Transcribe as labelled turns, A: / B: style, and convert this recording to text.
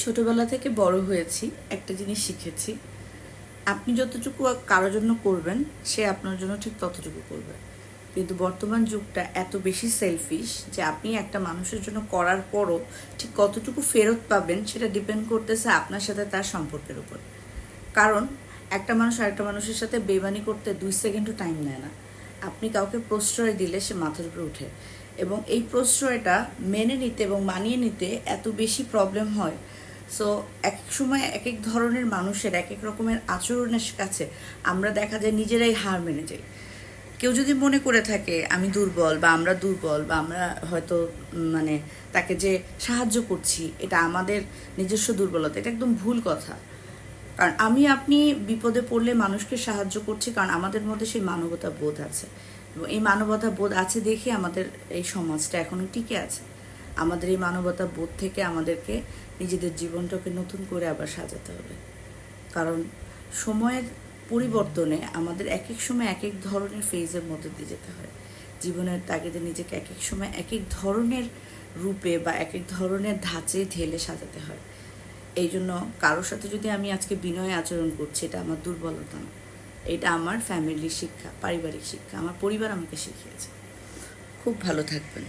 A: ছোটবেলা থেকে বড় হয়েছি, একটা জিনিস শিখেছি। আপনি যতটুকু কারও জন্য করবেন, সে আপনার জন্য ঠিক ততটুকু করবে। কিন্তু বর্তমান যুগটা এত বেশি সেলফিশ যে আপনি একটা মানুষের জন্য করার পরও ঠিক কতটুকু ফেরত পাবেন, সেটা ডিপেন্ড করতেছে আপনার সাথে তার সম্পর্কের উপর। কারণ একটা মানুষ আরেকটা মানুষের সাথে বেমানি করতে দুই সেকেন্ডও টাইম নেয় না। আপনি কাউকে প্রশ্রয় দিলে সে মাথার উপরে উঠে এবং এই প্রশ্রয়টা মেনে নিতে এবং মানিয়ে নিতে এত বেশি প্রবলেম হয় সো এক এক সময় এক এক ধরনের মানুষের, এক এক রকমের আচরণের কাছে আমরা দেখা যায় নিজেরাই হার মেনে যাই। কেউ যদি মনে করে থাকে, আমি দুর্বল বা আমরা দুর্বল বা আমরা হয়তো মানে তাকে যে সাহায্য করছি, এটা আমাদের নিজস্ব দুর্বলতা, এটা একদম ভুল কথা। কারণ আমি, আপনি বিপদে পড়লে মানুষকে সাহায্য করছি, কারণ আমাদের মধ্যে সেই মানবতা বোধ আছে এই মানবতা বোধ আছে দেখে আমাদের এই সমাজটা এখনও টিকে আছে। আমাদের এই মানবতা বোধ থেকে আমাদেরকে নিজেদের জীবনটাকে নতুন করে আবার সাজাতে হবে। কারণ সময়ের পরিবর্তনে আমাদের এক এক সময় এক এক ধরনের ফেজের মধ্যে দিয়ে যেতে হয়। জীবনের তাগিদে নিজেকে এক এক সময় এক এক ধরনের রূপে বা এক এক ধরনের ধাঁচে ঢেলে সাজাতে হয়। এই জন্য কারোর সাথে যদি আমি আজকে বিনয় আচরণ করছি, এটা আমার দুর্বলতা না। এটা আমার ফ্যামিলির শিক্ষা, পারিবারিক শিক্ষা, আমার পরিবার আমাকে শিখিয়েছে। খুব ভালো থাকবেন।